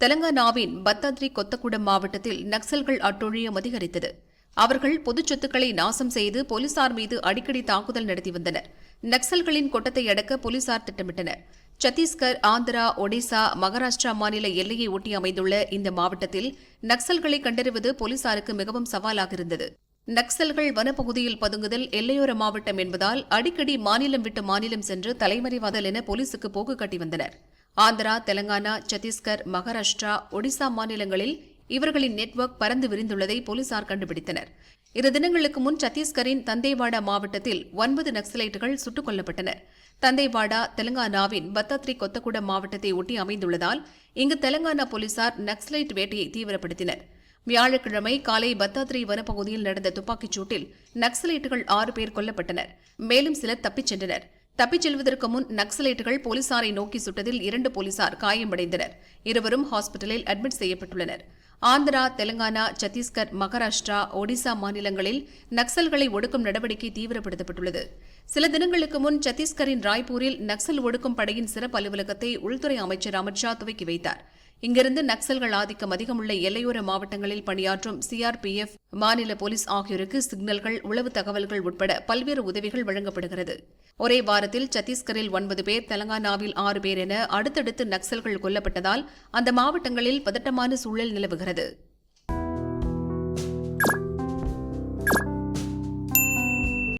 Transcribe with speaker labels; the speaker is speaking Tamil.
Speaker 1: தெலங்கானாவின் பத்தாத்ரி கொத்தகுடம் மாவட்டத்தில் நக்சல்கள் அட்டொழியம் அதிகரித்தது. அவர்கள் பொதுச் சொத்துக்களை நாசம் செய்து போலீசார் மீது அடிக்கடி தாக்குதல் நடத்தி வந்தனர். நக்சல்களின் கொட்டத்தை அடக்க போலீசார் திட்டமிட்டனர். சத்தீஸ்கர் ஆந்திரா ஒடிசா மகாராஷ்டிரா மாநில எல்லையை ஒட்டி அமைந்துள்ள இந்த மாவட்டத்தில் நக்சல்களை கண்டறிவது போலீசாருக்கு மிகவும் சவாலாக இருந்தது. நக்சல்கள் வனப்பகுதியில் பதுங்குதல் எல்லையோர மாவட்டம் என்பதால் அடிக்கடி மாநிலம் விட்டு மாநிலம் சென்று தலைமறைவாதல் என போலீசுக்கு போக்கு காட்டி வந்தனா் ஆந்திரா தெலங்கானா சத்தீஸ்கர் மகாராஷ்டிரா ஒடிசா மாநிலங்களில் இவர்களின் நெட்வொர்க் பறந்து விரிந்துள்ளதை போலீசார் கண்டுபிடித்தனர். இரு தினங்களுக்கு முன் சத்தீஸ்கரின் தந்தேவாடா மாவட்டத்தில் ஒன்பது நக்சலைட்டுகள் சுட்டுக் கொல்லப்பட்டனர் தந்தேவாடா தெலங்கானாவின் பத்தாத்ரி கொத்தகுட மாவட்டத்தை ஒட்டி அமைந்துள்ளதால் இங்கு தெலங்கானா போலீசார் நக்சலைட் வேட்டையை தீவிரப்படுத்தினர். வியாழக்கிழமை காலை பத்தாத்ரி வனப்பகுதியில் நடந்த துப்பாக்கிச் சூட்டில் நக்சலைட்டுகள் ஆறு பேர் கொல்லப்பட்டனர். மேலும் சிலர் தப்பிச் சென்றனர். தப்பிச் செல்வதற்கு முன் நக்சலைட்டுகள் போலீசாரை நோக்கி சுட்டதில் இரண்டு போலீசார் காயமடைந்தனர். இருவரும் ஹாஸ்பிட்டலில் அட்மிட் செய்யப்பட்டுள்ளனர். ஆந்திரா தெலங்கானா சத்தீஸ்கர் மகாராஷ்டிரா ஒடிசா மாநிலங்களில் நக்சல்களை ஒடுக்கும் நடவடிக்கை தீவிரப்படுத்தப்பட்டுள்ளது. சில தினங்களுக்கு முன் சத்தீஸ்கரின் ராய்ப்பூரில் நக்சல் ஒடுக்கும் படையின் சிறப்பு அலுவலகத்தை உள்துறை அமைச்சர் அமித்ஷா துவக்கி வைத்தார். இங்கிருந்து நக்சல்கள் ஆதிக்கம் அதிகமுள்ள எல்லையோர மாவட்டங்களில் பணியாற்றும் சிஆர்பிஎஃப் மாநில போலீஸ் ஆகியோருக்கு சிக்னல்கள் உளவு தகவல்கள் உட்பட பல்வேறு உதவிகள் வழங்கப்படுகிறது. ஒரே வாரத்தில் சத்தீஸ்கரில் ஒன்பது பேர் தெலங்கானாவில் ஆறு பேர் என அடுத்தடுத்து நக்சல்கள் கொல்லப்பட்டதால் அந்த மாவட்டங்களில் பதட்டமான சூழல் நிலவுகிறது. Canada